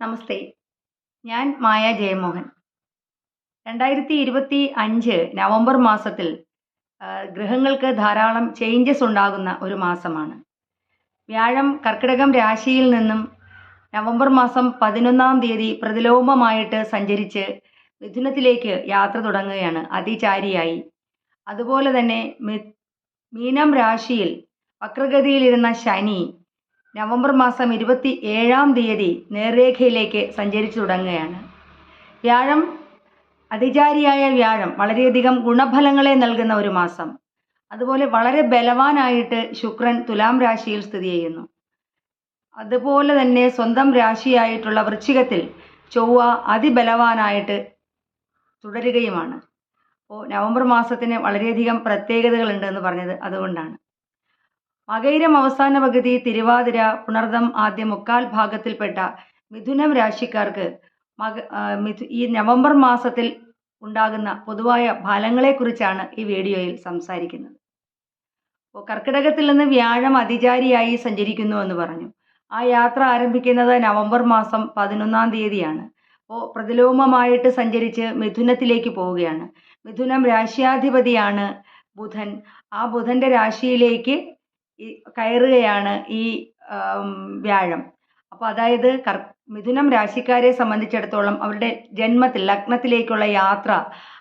നമസ്തേ. ഞാൻ മായ ജയമോഹൻ. രണ്ടായിരത്തി ഇരുപത്തി അഞ്ച് നവംബർ മാസത്തിൽ ഗ്രഹങ്ങൾക്ക് ധാരാളം ചേഞ്ചസ് ഉണ്ടാകുന്ന ഒരു മാസമാണ്. വ്യാഴം കർക്കിടകം രാശിയിൽ നിന്നും നവംബർ മാസം പതിനൊന്നാം തീയതി പ്രതിലോമമായിട്ട് സഞ്ചരിച്ച് മിഥുനത്തിലേക്ക് യാത്ര തുടങ്ങുകയാണ് അതിചാരിയായി. അതുപോലെ തന്നെ മീനം രാശിയിൽ വക്രഗതിയിലിരുന്ന ശനി നവംബർ മാസം ഇരുപത്തി ഏഴാം തീയതി നേർരേഖയിലേക്ക് സഞ്ചരിച്ചു തുടങ്ങുകയാണ്. വ്യാഴം അതിചാരിയായ വ്യാഴം വളരെയധികം ഗുണഫലങ്ങളെ നൽകുന്ന ഒരു മാസം. അതുപോലെ വളരെ ബലവാനായിട്ട് ശുക്രൻ തുലാം രാശിയിൽ സ്ഥിതി ചെയ്യുന്നു. അതുപോലെ തന്നെ സ്വന്തം രാശിയായിട്ടുള്ള വൃശ്ചികത്തിൽ ചൊവ്വ അതിബലവാനായിട്ട് തുടരുകയുമാണ്. അപ്പോൾ നവംബർ മാസത്തിന് വളരെയധികം പ്രത്യേകതകളുണ്ട് എന്ന് പറഞ്ഞത് അതുകൊണ്ടാണ്. മകയിരം അവസാന പകുതി തിരുവാതിര പുണർദം ആദ്യ മുക്കാൽ ഭാഗത്തിൽപ്പെട്ട മിഥുനം രാശിക്കാർക്ക് മക ഈ നവംബർ മാസത്തിൽ ഉണ്ടാകുന്ന പൊതുവായ ഫലങ്ങളെക്കുറിച്ചാണ് ഈ വീഡിയോയിൽ സംസാരിക്കുന്നത്. അപ്പോൾ കർക്കിടകത്തിൽ നിന്ന് വ്യാഴം അതിചാരിയായി സഞ്ചരിക്കുന്നു എന്ന് പറഞ്ഞു. ആ യാത്ര ആരംഭിക്കുന്നത് നവംബർ മാസം പതിനൊന്നാം തീയതിയാണ്. അപ്പോൾ പ്രതിലോമമായിട്ട് സഞ്ചരിച്ച് മിഥുനത്തിലേക്ക് പോവുകയാണ്. മിഥുനം രാശ്യാധിപതിയാണ് ബുധൻ. ആ ബുധന്റെ രാശിയിലേക്ക് ഈ കയറുകയാണ് ഈ വ്യാഴം. അപ്പോൾ അതായത് കർ മിഥുനം രാശിക്കാരെ സംബന്ധിച്ചിടത്തോളം അവരുടെ ജന്മത്തിൽ ലഗ്നത്തിലേക്കുള്ള യാത്ര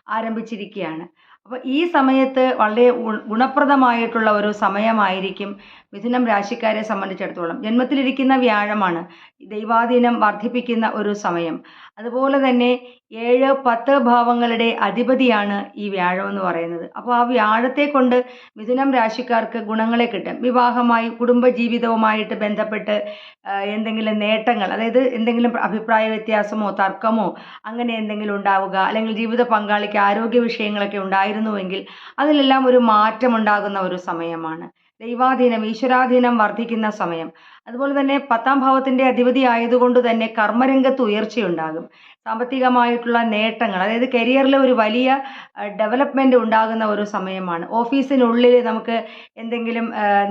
ആരംഭിച്ചിരിക്കുകയാണ് അപ്പോൾ ഈ സമയത്ത് വളരെ ഗുണപ്രദമായിട്ടുള്ള ഒരു സമയമായിരിക്കും മിഥുനം രാശിക്കാരെ സംബന്ധിച്ചിടത്തോളം ജന്മത്തിലിരിക്കുന്ന വ്യാഴമാണ്. ദൈവാധീനം വർദ്ധിപ്പിക്കുന്ന ഒരു സമയം. അതുപോലെ തന്നെ ഏഴ് പത്ത് ഭാവങ്ങളുടെ അധിപതിയാണ് ഈ വ്യാഴം എന്ന് പറയുന്നത്. അപ്പോൾ ആ വ്യാഴത്തെ കൊണ്ട് മിഥുനം രാശിക്കാർക്ക് ഗുണങ്ങളെ കിട്ടും. വിവാഹമായി കുടുംബജീവിതവുമായിട്ട് ബന്ധപ്പെട്ട് എന്തെങ്കിലും നേട്ടങ്ങൾ അതായത് എന്തെങ്കിലും അഭിപ്രായ വ്യത്യാസമോ തർക്കമോ അങ്ങനെ എന്തെങ്കിലും ഉണ്ടാവുക അല്ലെങ്കിൽ ജീവിത പങ്കാളിക്ക് ആരോഗ്യ വിഷയങ്ങളൊക്കെ ഉണ്ടായിരുന്നുവെങ്കിൽ അതിലെല്ലാം ഒരു മാറ്റം ഉണ്ടാകുന്ന ഒരു സമയമാണ്. ദൈവാധീനം ഈശ്വരാധീനം വർദ്ധിക്കുന്ന സമയം. അതുപോലെ തന്നെ പത്താം ഭാവത്തിന്റെ അധിപതി ആയതുകൊണ്ട് തന്നെ കർമ്മരംഗത്ത് ഉയർച്ചയുണ്ടാകും. സാമ്പത്തികമായിട്ടുള്ള നേട്ടങ്ങൾ അതായത് കരിയറിൽ ഒരു വലിയ ഡെവലപ്മെന്റ് ഉണ്ടാകുന്ന ഒരു സമയമാണ്. ഓഫീസിനുള്ളിൽ നമുക്ക് എന്തെങ്കിലും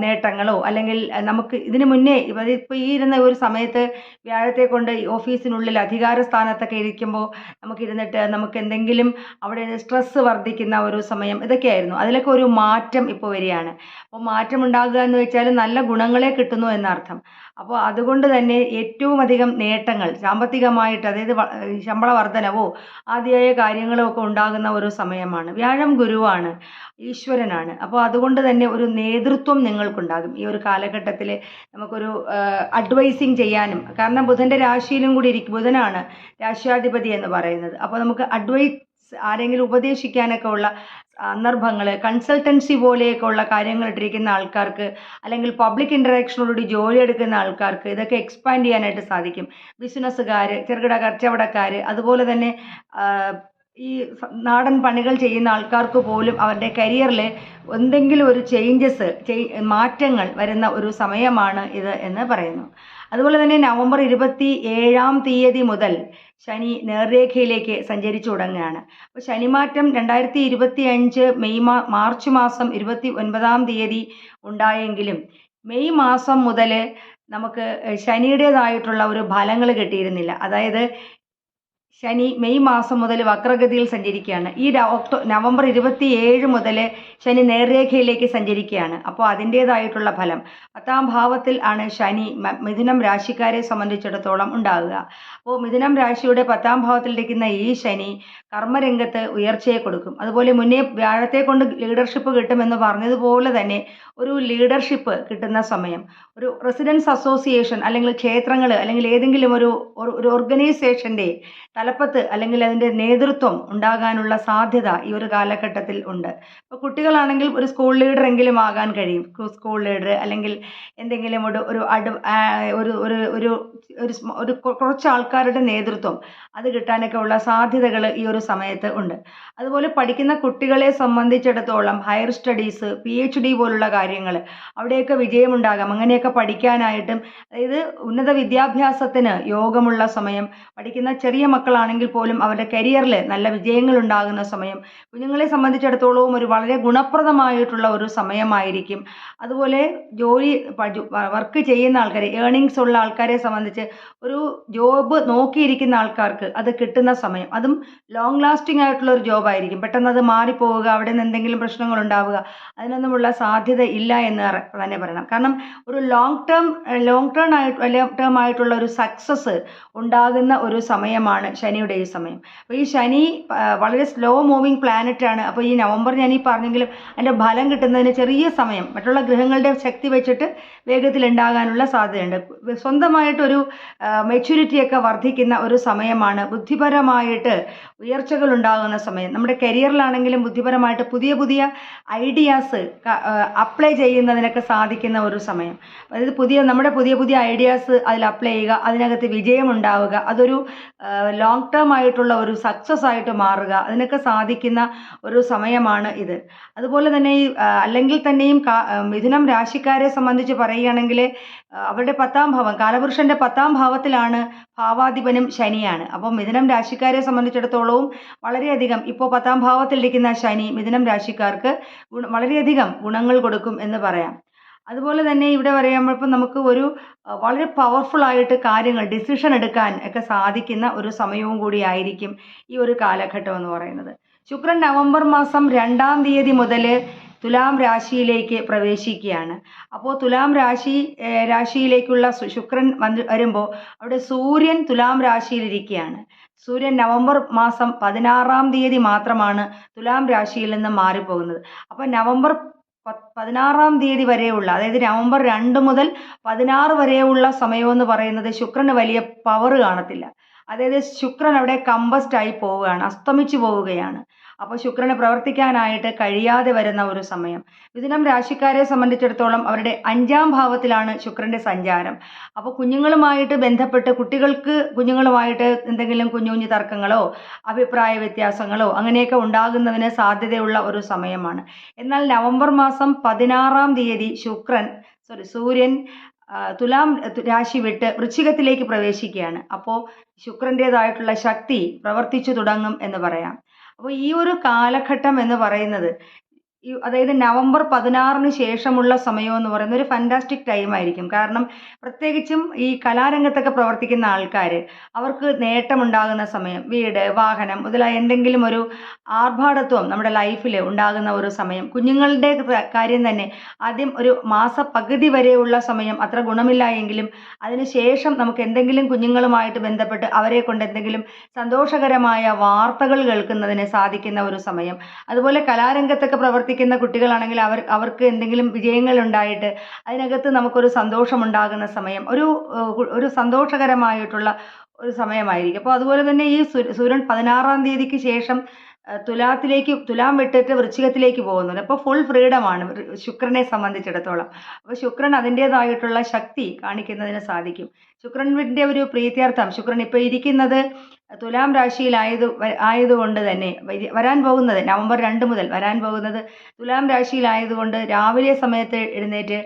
നേട്ടങ്ങളോ അല്ലെങ്കിൽ നമുക്ക് ഇതിന് മുന്നേ ഇപ്പോൾ ഈ ഇരുന്ന ഒരു സമയത്ത് വ്യാഴത്തെ കൊണ്ട് ഓഫീസിനുള്ളിൽ അധികാര സ്ഥാനത്തൊക്കെ ഇരിക്കുമ്പോൾ നമുക്ക് ഇരുന്നിട്ട് നമുക്ക് എന്തെങ്കിലും അവിടെ സ്ട്രെസ്സ് വർദ്ധിക്കുന്ന ഒരു സമയം ഇതൊക്കെയായിരുന്നു. അതിലൊക്കെ ഒരു മാറ്റം ഇപ്പോൾ വരികയാണ്. അപ്പോൾ മാറ്റം ഉണ്ടാകുക എന്ന് വെച്ചാൽ നല്ല ഗുണങ്ങളെ കിട്ടുന്നു എന്നർത്ഥം. അപ്പോൾ അതുകൊണ്ട് തന്നെ ഏറ്റവും അധികം നേട്ടങ്ങൾ സാമ്പത്തികമായിട്ട് അതായത് ശമ്പള വർധനവോ ആദ്യമായ കാര്യങ്ങളോ ഒക്കെ ഉണ്ടാകുന്ന ഒരു സമയമാണ്. വ്യാഴം ഗുരുവാണ് ഈശ്വരനാണ്. അപ്പോൾ അതുകൊണ്ട് തന്നെ ഒരു നേതൃത്വം നിങ്ങൾക്കുണ്ടാകും. ഈ ഒരു കാലഘട്ടത്തിൽ നമുക്കൊരു അഡ്വൈസിങ് ചെയ്യാനും കാരണം ബുധന്റെ രാശിയിലും കൂടി ഇരിക്കും. ബുധനാണ് രാശ്യാധിപതി എന്ന് പറയുന്നത്. അപ്പോൾ നമുക്ക് അഡ്വൈസ് ആരെങ്കിലും ഉപദേശിക്കാനൊക്കെ ഉള്ള സന്ദർഭങ്ങൾ കൺസൾട്ടൻസി പോലെയൊക്കെ ഉള്ള കാര്യങ്ങൾ ഇട്ടിരിക്കുന്ന ആൾക്കാർക്ക് അല്ലെങ്കിൽ പബ്ലിക് ഇൻട്രാക്ഷനോടുകൂടി ജോലി എടുക്കുന്ന ആൾക്കാർക്ക് ഇതൊക്കെ എക്സ്പാൻഡ് ചെയ്യാനായിട്ട് സാധിക്കും. ബിസിനസ്സുകാർ ചെറുകിട കച്ചവടക്കാർ അതുപോലെ തന്നെ ഈ നാടൻ പണികൾ ചെയ്യുന്ന ആൾക്കാർക്ക് പോലും അവരുടെ കരിയറിൽ എന്തെങ്കിലും ഒരു ചേഞ്ചസ് മാറ്റങ്ങൾ വരുന്ന ഒരു സമയമാണ് ഇത് എന്ന് പറയുന്നു. അതുപോലെ തന്നെ നവംബർ ഇരുപത്തി ഏഴാം തീയതി മുതൽ ശനി നേർരേഖയിലേക്ക് സഞ്ചരിച്ചു തുടങ്ങുകയാണ്. അപ്പോൾ ശനിമാറ്റം രണ്ടായിരത്തി ഇരുപത്തി അഞ്ച് മെയ് മാ മാർച്ച് മാസം ഇരുപത്തി ഒൻപതാം തീയതി ഉണ്ടായെങ്കിലും മെയ് മാസം മുതൽ നമുക്ക് ശനിയുടേതായിട്ടുള്ള ഒരു ഫലങ്ങൾ കിട്ടിയിരുന്നില്ല. അതായത് ശനി മെയ് മാസം മുതൽ വക്രഗതിയിൽ സഞ്ചരിക്കുകയാണ്. ഈ ഒക്ടോ നവംബർ ഇരുപത്തി ഏഴ് മുതൽ ശനി നേർരേഖയിലേക്ക് സഞ്ചരിക്കുകയാണ്. അപ്പോൾ അതിന്റേതായിട്ടുള്ള ഫലം. പത്താം ഭാവത്തിൽ ആണ് ശനി മിഥുനം രാശിക്കാരെ സംബന്ധിച്ചിടത്തോളം ഉണ്ടാകുക. അപ്പോൾ മിഥുനം രാശിയുടെ പത്താം ഭാവത്തിലിരിക്കുന്ന ഈ ശനി കർമ്മരംഗത്ത് ഉയർച്ചയെ കൊടുക്കും. അതുപോലെ മുന്നേ വ്യാഴത്തെ കൊണ്ട് ലീഡർഷിപ്പ് കിട്ടുമെന്ന് പറഞ്ഞതുപോലെ തന്നെ ഒരു ലീഡർഷിപ്പ് കിട്ടുന്ന സമയം. ഒരു റെസിഡൻസ് അസോസിയേഷൻ അല്ലെങ്കിൽ ക്ഷേത്രങ്ങൾ അല്ലെങ്കിൽ ഏതെങ്കിലും ഒരു ഒരു- ഓർഗനൈസേഷന്റെ തലപ്പത്ത് അല്ലെങ്കിൽ അതിന്റെ നേതൃത്വം ഉണ്ടാകാനുള്ള സാധ്യത ഈ ഒരു കാലഘട്ടത്തിൽ ഉണ്ട്. ഇപ്പോൾ കുട്ടികളാണെങ്കിൽ ഒരു സ്കൂൾ ലീഡർ എങ്കിലും ആകാൻ കഴിയും. സ്കൂൾ ലീഡർ അല്ലെങ്കിൽ എന്തെങ്കിലും ഒരു ഒരു അഡ് ഒരു ഒരു ഒരു ഒരു കുറച്ച് ആൾക്കാരുടെ നേതൃത്വം അത് കിട്ടാനൊക്കെ ഉള്ള സാധ്യതകൾ ഈ ഒരു സമയത്ത് ഉണ്ട്. അതുപോലെ പഠിക്കുന്ന കുട്ടികളെ സംബന്ധിച്ചിടത്തോളം higher studies P H D പോലുള്ള കാര്യങ്ങൾ അവിടെയൊക്കെ വിജയമുണ്ടാകാം. അങ്ങനെയൊക്കെ പഠിക്കാനായിട്ടും അതായത് ഉന്നത വിദ്യാഭ്യാസത്തിന് യോഗമുള്ള സമയം പഠിക്കുന്ന ചെറിയ മക്കൾ മക്കളാണെങ്കിൽ പോലും അവരുടെ കരിയറിൽ നല്ല വിജയങ്ങൾ ഉണ്ടാകുന്ന സമയം കുഞ്ഞുങ്ങളെ സംബന്ധിച്ചിടത്തോളവും ഒരു വളരെ ഗുണപ്രദമായിട്ടുള്ള ഒരു സമയമായിരിക്കും. അതുപോലെ ജോലി വർക്ക് ചെയ്യുന്ന ആൾക്കാരെ ഏണിങ്സ് ഉള്ള ആൾക്കാരെ സംബന്ധിച്ച് ഒരു ജോബ് നോക്കിയിരിക്കുന്ന ആൾക്കാർക്ക് അത് കിട്ടുന്ന സമയം. അതും ലോങ് ലാസ്റ്റിംഗ് ആയിട്ടുള്ള ഒരു ജോബായിരിക്കും പെട്ടെന്ന് അത് മാറിപ്പോവുക അവിടെ നിന്ന് എന്തെങ്കിലും പ്രശ്നങ്ങൾ ഉണ്ടാവുക അതിനൊന്നുമുള്ള സാധ്യത ഇല്ല എന്ന് തന്നെ പറയണം. കാരണം ഒരു ലോങ് ടേം ലോങ് ടേം ആയിട്ട് ലോങ് ടേം ആയിട്ടുള്ള ഒരു സക്സസ് ഉണ്ടാകുന്ന ഒരു സമയമാണ്. ശനിയുടെ ഈ സമയം. അപ്പോൾ ഈ ശനി വളരെ സ്ലോ മൂവിങ് പ്ലാനറ്റ് ആണ്. അപ്പോൾ ഈ നവംബർ ഞാൻ ഈ പറഞ്ഞെങ്കിലും അതിന്റെ ഫലം കിട്ടുന്നതിന് ചെറിയ സമയം മറ്റുള്ള ഗ്രഹങ്ങളുടെ ശക്തി വെച്ചിട്ട് വേഗത്തിൽ ഉണ്ടാകാനുള്ള സാധ്യതയുണ്ട്. സ്വന്തമായിട്ടൊരു മെച്യൂരിറ്റിയൊക്കെ വർദ്ധിക്കുന്ന ഒരു സമയമാണ്. ബുദ്ധിപരമായിട്ട് ഉയർച്ചകൾ ഉണ്ടാകുന്ന സമയം. നമ്മുടെ കരിയറിലാണെങ്കിലും ബുദ്ധിപരമായിട്ട് പുതിയ പുതിയ ഐഡിയാസ് അപ്ലൈ ചെയ്യുന്നതിനൊക്കെ സാധിക്കുന്ന ഒരു സമയം. അതായത് പുതിയ നമ്മുടെ പുതിയ പുതിയ ഐഡിയാസ് അതിൽ അപ്ലൈ ചെയ്യുക അതിനകത്ത് വിജയം ഉണ്ടാവുക അതൊരു ലോങ് ടേം ആയിട്ടുള്ള ഒരു സക്സസ് ആയിട്ട് മാറുക. അതിനൊക്കെ സാധിക്കുന്ന ഒരു സമയമാണ് ഇത്. അതുപോലെ തന്നെ ഈ അല്ലെങ്കിൽ തന്നെയും മിഥുനം രാശിക്കാരെ സംബന്ധിച്ച് പറയുകയാണെങ്കിൽ അവരുടെ പത്താം ഭാവം കാലപുരുഷന്റെ പത്താം ഭാവത്തിലാണ് ഭാവാധിപനും ശനിയാണ്. അപ്പോൾ മിഥുനം രാശിക്കാരെ സംബന്ധിച്ചിടത്തോളവും വളരെയധികം ഇപ്പോൾ പത്താം ഭാവത്തിലിരിക്കുന്ന ശനി മിഥുനം രാശിക്കാർക്ക് ഗുണ വളരെയധികം ഗുണങ്ങൾ കൊടുക്കും എന്ന് പറയാം. അതുപോലെ തന്നെ ഇവിടെ പറയുമ്പോൾ നമുക്ക് ഒരു വളരെ പവർഫുൾ ആയിട്ട് കാര്യങ്ങൾ ഡിസിഷൻ എടുക്കാൻ ഒക്കെ സാധിക്കുന്ന ഒരു സമയവും കൂടി ആയിരിക്കും ഈ ഒരു കാലഘട്ടം എന്ന് പറയുന്നത്. ശുക്രൻ നവംബർ മാസം രണ്ടാം തീയതി മുതൽ തുലാം രാശിയിലേക്ക് പ്രവേശിക്കുകയാണ്. അപ്പോൾ തുലാം രാശി രാശിയിലേക്കുള്ള ശുക്രൻ വന്ന് വരുമ്പോൾ അവിടെ സൂര്യൻ തുലാം രാശിയിലിരിക്കുകയാണ്. സൂര്യൻ നവംബർ മാസം പതിനാറാം തീയതി മാത്രമാണ് തുലാം രാശിയിൽ നിന്ന് മാറിപ്പോകുന്നത്. അപ്പോൾ നവംബർ പതിനാറാം തീയതി വരെയുള്ള അതായത് നവംബർ രണ്ട് മുതൽ പതിനാറ് വരെയുള്ള സമയമെന്ന് പറയുന്നത് ശുക്രന് വലിയ പവർ കാണത്തില്ല. അതായത് ശുക്രൻ അവിടെ കമ്പസ്റ്റ് ആയി പോവുകയാണ് അസ്തമിച്ചു പോവുകയാണ്. അപ്പോൾ ശുക്രന് പ്രവർത്തിക്കാനായിട്ട് കഴിയാതെ വരുന്ന ഒരു സമയം. മിഥുനം രാശിക്കാരെ സംബന്ധിച്ചിടത്തോളം അവരുടെ അഞ്ചാം ഭാവത്തിലാണ് ശുക്രന്റെ സഞ്ചാരം. അപ്പോൾ കുഞ്ഞുങ്ങളുമായിട്ട് ബന്ധപ്പെട്ട് കുട്ടികൾക്ക് കുഞ്ഞുങ്ങളുമായിട്ട് എന്തെങ്കിലും കുഞ്ഞു കുഞ്ഞു തർക്കങ്ങളോ അഭിപ്രായ വ്യത്യാസങ്ങളോ അങ്ങനെയൊക്കെ ഉണ്ടാകുന്നതിന് സാധ്യതയുള്ള ഒരു സമയമാണ്. എന്നാൽ നവംബർ മാസം പതിനാറാം തീയതി ശുക്രൻ സോറി സൂര്യൻ തുലാം രാശി വിട്ട് വൃശ്ചികത്തിലേക്ക് പ്രവേശിക്കുകയാണ്. അപ്പോൾ ശുക്രന്റേതായിട്ടുള്ള ശക്തി പ്രവർത്തിച്ചു തുടങ്ങും എന്ന് പറയാം. അപ്പോൾ ഈ ഒരു കാലഘട്ടം എന്ന് പറയുന്നത് അതായത് നവംബർ പതിനാറിന് ശേഷമുള്ള സമയം എന്ന് പറയുന്നത് ഒരു ഫാന്റാസ്റ്റിക് ടൈം ആയിരിക്കും. കാരണം പ്രത്യേകിച്ചും ഈ കലാരംഗത്തൊക്കെ പ്രവർത്തിക്കുന്ന ആൾക്കാർ അവർക്ക് നേട്ടമുണ്ടാകുന്ന സമയം വീട് വാഹനം മുതലായ എന്തെങ്കിലും ഒരു ആർഭാടത്വം നമ്മുടെ ലൈഫിൽ ഉണ്ടാകുന്ന ഒരു സമയം കുഞ്ഞുങ്ങളുടെ കാര്യം തന്നെ ആദ്യം ഒരു മാസ പകുതി വരെയുള്ള സമയം അത്ര ഗുണമില്ല എങ്കിലും അതിനുശേഷം നമുക്ക് എന്തെങ്കിലും കുഞ്ഞുങ്ങളുമായിട്ട് ബന്ധപ്പെട്ട് അവരെ കൊണ്ട് എന്തെങ്കിലും സന്തോഷകരമായ വാർത്തകൾ കേൾക്കുന്നതിന് സാധിക്കുന്ന ഒരു സമയം. അതുപോലെ കലാരംഗത്തൊക്കെ പ്രവർത്തിക്കുന്ന കുട്ടികളാണെങ്കിൽ അവർ അവർക്ക് എന്തെങ്കിലും വിജയങ്ങൾ ഉണ്ടായിട്ട് അതിനകത്ത് നമുക്കൊരു സന്തോഷമുണ്ടാകുന്ന സമയം ഒരു ഒരു സന്തോഷകരമായിട്ടുള്ള ഒരു സമയമായിരിക്കും. അപ്പോൾ അതുപോലെ തന്നെ ഈ സൂര്യൻ പതിനാറാം തീയതിക്ക് ശേഷം തുലാത്തിലേക്ക് തുലാം വിട്ടിട്ട് വൃശ്ചികത്തിലേക്ക് പോകുന്നുണ്ട്. അപ്പോൾ ഫുൾ ആണ് ശുക്രനെ സംബന്ധിച്ചിടത്തോളം. അപ്പോൾ ശുക്രൻ അതിന്റേതായിട്ടുള്ള ശക്തി കാണിക്കുന്നതിന് സാധിക്കും. ശുക്രന്റെ ഒരു പ്രീത്യർത്ഥം. ശുക്രൻ ഇപ്പോൾ ഇരിക്കുന്നത് തുലാം രാശിയിലായത് ആയത് ആയതുകൊണ്ട് തന്നെ വരാൻ പോകുന്നത് നവംബർ രണ്ട് മുതൽ വരാൻ പോകുന്നത് തുലാം രാശിയിലായതുകൊണ്ട് രാവിലെ സമയത്ത് എഴുന്നേറ്റ്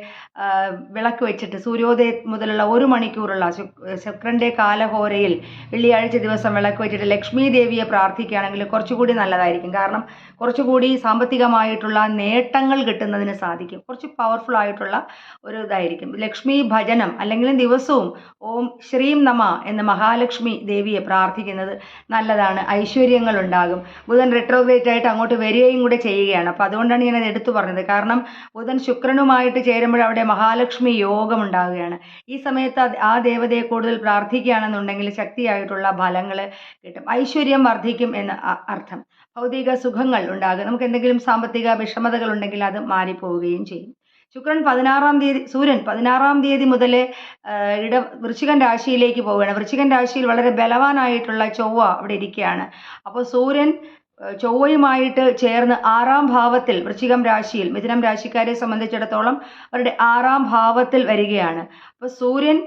വിളക്ക് വെച്ചിട്ട് സൂര്യോദയം മുതലുള്ള ഒരു മണിക്കൂറുള്ള ശുക്- ശുക്രന്റെ കാലഹോരയിൽ വെള്ളിയാഴ്ച ദിവസം വിളക്ക് വെച്ചിട്ട് ലക്ഷ്മി ദേവിയെ പ്രാർത്ഥിക്കുകയാണെങ്കിൽ കുറച്ചുകൂടി നല്ലതായിരിക്കും. കാരണം കുറച്ചുകൂടി സാമ്പത്തികമായിട്ടുള്ള നേട്ടങ്ങൾ കിട്ടുന്നതിന് സാധിക്കും. കുറച്ച് പവർഫുൾ ആയിട്ടുള്ള ഒരു ഇതായിരിക്കും. ലക്ഷ്മി ഭജനം അല്ലെങ്കിൽ ദിവസവും ഓം ശ്രീം നമ എന്ന് മഹാലക്ഷ്മി ദേവിയെ പ്രാർത്ഥിക്കുന്നത് നല്ലതാണ്. ഐശ്വര്യങ്ങൾ ഉണ്ടാകും ബുധൻ റിട്രോഗ്രേറ്റ് ആയിട്ട് അങ്ങോട്ട് വരികയും കൂടെ ചെയ്യുകയാണ്. അപ്പോൾ അതുകൊണ്ടാണ് ഞാൻ അത് എടുത്തു പറഞ്ഞത്. കാരണം ബുധൻ ശുക്രനുമായിട്ട് ചേരുമ്പോൾ അവിടെ മഹാലക്ഷ്മി യോഗം ഉണ്ടാകുകയാണ് ഈ സമയത്ത് ആ ദേവതയെ കൂടുതൽ പ്രാർത്ഥിക്കുകയാണെന്നുണ്ടെങ്കിൽ ശക്തിയായിട്ടുള്ള ഫലങ്ങൾ കിട്ടും. ഐശ്വര്യം വർദ്ധിക്കും എന്ന് അർത്ഥം. ഭൗതിക സുഖങ്ങൾ ഉണ്ടാകും. നമുക്ക് എന്തെങ്കിലും സാമ്പത്തിക വിഷമതകൾ ഉണ്ടെങ്കിൽ അത് മാറിപ്പോവുകയും ചെയ്യും. ശുക്രൻ പതിനാറാം തീയതി സൂര്യൻ പതിനാറാം തീയതി മുതൽ ഇട വൃശ്ചികൻ രാശിയിലേക്ക് പോവുകയാണ്. വൃശ്ചികൻ രാശിയിൽ വളരെ ബലവാനായിട്ടുള്ള ചൊവ്വ അവിടെ ഇരിക്കുകയാണ്. അപ്പോൾ സൂര്യൻ ചൊവ്വയുമായിട്ട് ചേർന്ന് ആറാം ഭാവത്തിൽ വൃശ്ചികം രാശിയിൽ മിഥുനം രാശിക്കാരെ സംബന്ധിച്ചിടത്തോളം അവരുടെ ആറാം ഭാവത്തിൽ വരികയാണ്. അപ്പോൾ സൂര്യൻ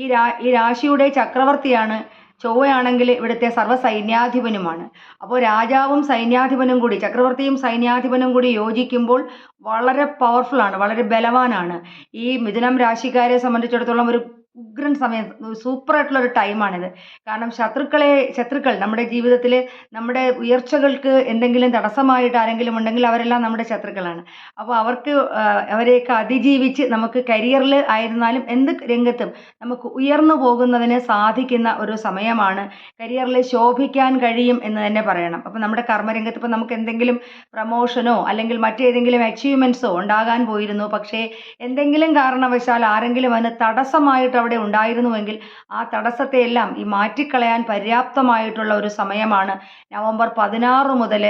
ഈ രാ ഈ രാശിയുടെ ചക്രവർത്തിയാണ്. ചൊവ്വയാണെങ്കിൽ ഇവിടുത്തെ സർവ സൈന്യാധിപനുമാണ് അപ്പോൾ രാജാവും സൈന്യാധിപനും കൂടി ചക്രവർത്തിയും സൈന്യാധിപനും കൂടി യോജിക്കുമ്പോൾ വളരെ പവർഫുൾ ആണ് വളരെ ബലവാനാണ്. ഈ മിഥുനം രാശിക്കാരെ സംബന്ധിച്ചിടത്തോളം ഒരു ഉഗ്രൻ സമയം സൂപ്പറായിട്ടുള്ള ഒരു ടൈമാണിത്. കാരണം ശത്രുക്കളെ ശത്രുക്കൾ നമ്മുടെ ജീവിതത്തിൽ നമ്മുടെ ഉയർച്ചകൾക്ക് എന്തെങ്കിലും തടസ്സമായിട്ട് ആരെങ്കിലും ഉണ്ടെങ്കിൽ അവരെല്ലാം നമ്മുടെ ശത്രുക്കളാണ്. അപ്പോൾ അവർക്ക് അവരെയൊക്കെ അതിജീവിച്ച് നമുക്ക് കരിയറിൽ ആയിരുന്നാലും എന്ത് രംഗത്തും നമുക്ക് ഉയർന്നു പോകുന്നതിന് സാധിക്കുന്ന ഒരു സമയമാണ് കരിയറിൽ ശോഭിക്കാൻ കഴിയും എന്ന് തന്നെ പറയണം. അപ്പോൾ നമ്മുടെ കർമ്മരംഗത്ത് ഇപ്പോൾ നമുക്ക് എന്തെങ്കിലും പ്രമോഷനോ അല്ലെങ്കിൽ മറ്റേതെങ്കിലും അച്ചീവ്മെന്റ്സോ ഉണ്ടാകാൻ പോയിരുന്നു. പക്ഷേ എന്തെങ്കിലും കാരണവശാൽ ആരെങ്കിലും അതിന് തടസ്സമായിട്ട് അവിടെ ഉണ്ടായിരുന്നുവെങ്കിൽ ആ തടസ്സത്തെയെല്ലാം ഈ മാറ്റിക്കളയാൻ പര്യാപ്തമായിട്ടുള്ള ഒരു സമയമാണ്. നവംബർ പതിനാറ് മുതൽ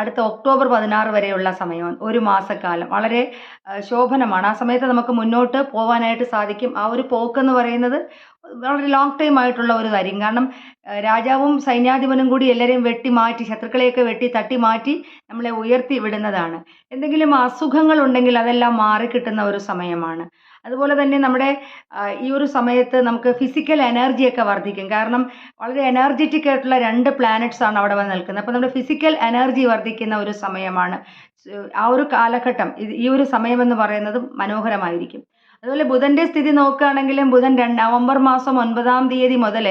അടുത്ത ഒക്ടോബർ പതിനാറ് വരെയുള്ള സമയം ഒരു മാസക്കാലം. വളരെ ശോഭനമാണ്. ആ സമയത്ത് നമുക്ക് മുന്നോട്ട് പോകാനായിട്ട് സാധിക്കും. ആ ഒരു പോക്കെന്ന് പറയുന്നത് വളരെ ലോങ് ടൈം ആയിട്ടുള്ള ഒരു കാര്യം. കാരണം രാജാവും സൈന്യാധിപനും കൂടി എല്ലാവരെയും വെട്ടി മാറ്റി ശത്രുക്കളെയൊക്കെ വെട്ടി തട്ടി മാറ്റി നമ്മളെ ഉയർത്തി വിടുന്നതാണ്. എന്തെങ്കിലും അസുഖങ്ങൾ ഉണ്ടെങ്കിൽ അതെല്ലാം മാറിക്കിട്ടുന്ന ഒരു സമയമാണ്. അതുപോലെ തന്നെ നമ്മുടെ ഈ ഒരു സമയത്ത് നമുക്ക് ഫിസിക്കൽ എനർജിയൊക്കെ വർദ്ധിക്കും. കാരണം വളരെ എനർജറ്റിക് ആയിട്ടുള്ള രണ്ട് പ്ലാനറ്റ്സ് ആണ് അവിടെ വന്ന് നിൽക്കുന്നത്. അപ്പോൾ നമ്മുടെ ഫിസിക്കൽ എനർജി വർദ്ധിക്കുന്ന ഒരു സമയമാണ്. ആ ഒരു കാലഘട്ടം ഈ ഒരു സമയമെന്ന് പറയുന്നത് മനോഹരമായിരിക്കും. അതുപോലെ ബുധന്റെ സ്ഥിതി നോക്കുകയാണെങ്കിലും ബുധൻ നവംബർ മാസം ഒൻപതാം തീയതി മുതൽ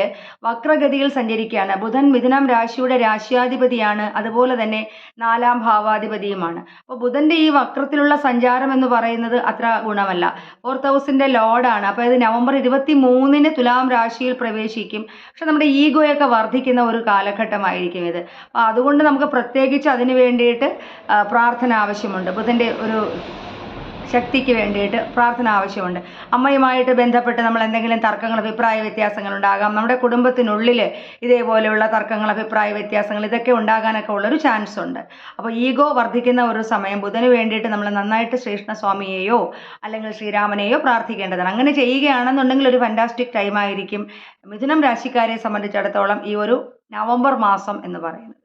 വക്രഗതിയിൽ സഞ്ചരിക്കുകയാണ്. ബുധൻ മിഥുനം രാശിയുടെ രാശ്യാധിപതിയാണ്. അതുപോലെ തന്നെ നാലാം ഭാവാധിപതിയുമാണ്. അപ്പോൾ ബുധന്റെ ഈ വക്രത്തിലുള്ള സഞ്ചാരം എന്ന് പറയുന്നത് അത്ര ഗുണമല്ല. ഫോർത്ത് ഹൗസിന്റെ ലോഡാണ് അപ്പോൾ ഇത് നവംബർ ഇരുപത്തി മൂന്നിന് തുലാം രാശിയിൽ പ്രവേശിക്കും. പക്ഷെ നമ്മുടെ ഈഗോയൊക്കെ വർദ്ധിക്കുന്ന ഒരു കാലഘട്ടമായിരിക്കും ഇത്. അപ്പോൾ അതുകൊണ്ട് നമുക്ക് പ്രത്യേകിച്ച് അതിന് വേണ്ടിയിട്ട് പ്രാർത്ഥന ആവശ്യമുണ്ട്. ബുധന്റെ ഒരു ശക്തിക്ക് വേണ്ടിയിട്ട് പ്രാർത്ഥന ആവശ്യമുണ്ട്. അമ്മയുമായിട്ട് ബന്ധപ്പെട്ട് നമ്മൾ എന്തെങ്കിലും തർക്കങ്ങൾ അഭിപ്രായ വ്യത്യാസങ്ങൾ ഉണ്ടാകാം. നമ്മുടെ കുടുംബത്തിനുള്ളിൽ ഇതേപോലെയുള്ള തർക്കങ്ങൾ അഭിപ്രായ വ്യത്യാസങ്ങൾ ഇതൊക്കെ ഉണ്ടാകാനൊക്കെ ഉള്ളൊരു ചാൻസ് ഉണ്ട്. അപ്പോൾ ഈഗോ വർദ്ധിക്കുന്ന ഒരു സമയം ബുധന് വേണ്ടിയിട്ട് നമ്മൾ നന്നായിട്ട് ശ്രീകൃഷ്ണ സ്വാമിയെയോ അല്ലെങ്കിൽ ശ്രീരാമനെയോ പ്രാർത്ഥിക്കേണ്ടതാണ്. അങ്ങനെ ചെയ്യുകയാണെന്നുണ്ടെങ്കിൽ ഒരു ഫാന്റാസ്റ്റിക് ടൈം ആയിരിക്കും. മിഥുനം രാശിക്കാരെ സംബന്ധിച്ചിടത്തോളം ഈ ഒരു നവംബർ മാസം എന്ന് പറയുന്നത്.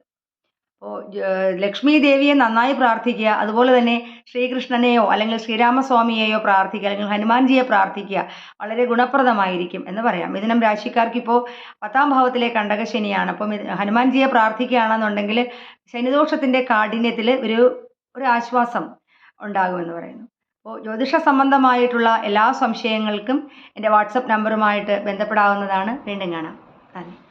അപ്പോൾ ലക്ഷ്മി ദേവിയെ നന്നായി പ്രാർത്ഥിക്കുക. അതുപോലെ തന്നെ ശ്രീകൃഷ്ണനെയോ അല്ലെങ്കിൽ ശ്രീരാമസ്വാമിയെയോ പ്രാർത്ഥിക്കുക. അല്ലെങ്കിൽ ഹനുമാൻജിയെ പ്രാർത്ഥിക്കുക. വളരെ ഗുണപ്രദമായിരിക്കും എന്ന് പറയാം. മിഥുനം രാശിക്കാർക്ക് ഇപ്പോൾ പത്താം ഭാവത്തിലെ കണ്ടകശനിയാണ്. അപ്പോൾ ഹനുമാൻജിയെ പ്രാർത്ഥിക്കുകയാണെന്നുണ്ടെങ്കിൽ ശനിദോഷത്തിന്റെ കാഠിന്യത്തിൽ ഒരു ഒരു ആശ്വാസം ഉണ്ടാകുമെന്ന് പറയുന്നു. അപ്പോൾ ജ്യോതിഷ സംബന്ധമായിട്ടുള്ള എല്ലാ സംശയങ്ങൾക്കും എന്റെ വാട്സപ്പ് നമ്പറുമായിട്ട് ബന്ധപ്പെടാവുന്നതാണ്. വീണ്ടും കാണാം. നന്ദി.